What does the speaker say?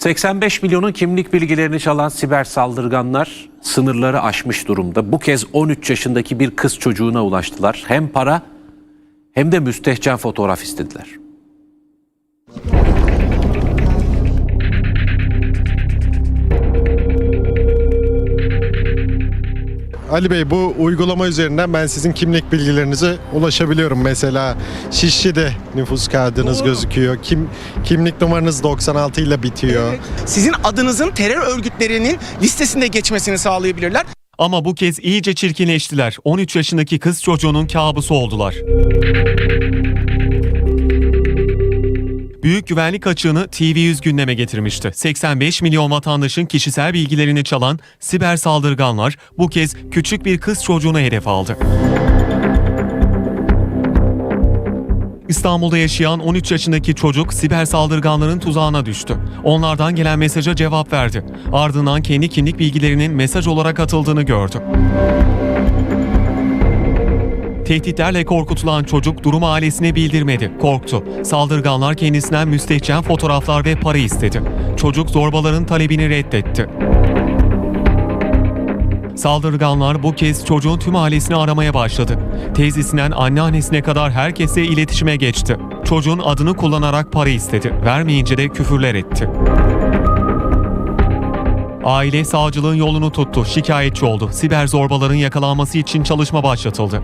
85 milyonun kimlik bilgilerini çalan siber saldırganlar sınırları aşmış durumda. Bu kez 13 yaşındaki bir kız çocuğuna ulaştılar. Hem para hem de müstehcen fotoğraf istediler. Ali Bey bu uygulama üzerinden ben sizin kimlik bilgilerinize ulaşabiliyorum. Mesela Şişli'de nüfus kağıdınız gözüküyor. Kim kimlik numaranız 96 ile bitiyor. Sizin adınızın terör örgütlerinin listesinde geçmesini sağlayabilirler. Ama bu kez iyice çirkinleştiler. 13 yaşındaki kız çocuğunun kabusu oldular. Büyük güvenlik açığını TV100 gündeme getirmişti. 85 milyon vatandaşın kişisel bilgilerini çalan siber saldırganlar bu kez küçük bir kız çocuğuna hedef aldı. İstanbul'da yaşayan 13 yaşındaki çocuk siber saldırganların tuzağına düştü. Onlardan gelen mesaja cevap verdi. Ardından kendi kimlik bilgilerinin mesaj olarak atıldığını gördü. Tehditlerle korkutulan çocuk durumu ailesine bildirmedi. Korktu. Saldırganlar kendisinden müstehcen fotoğraflar ve para istedi. Çocuk zorbaların talebini reddetti. Saldırganlar bu kez çocuğun tüm ailesini aramaya başladı. Teyzesinden anneannesine kadar herkese iletişime geçti. Çocuğun adını kullanarak para istedi. Vermeyince de küfürler etti. Aile savcılığın yolunu tuttu, şikayetçi oldu. Siber zorbaların yakalanması için çalışma başlatıldı.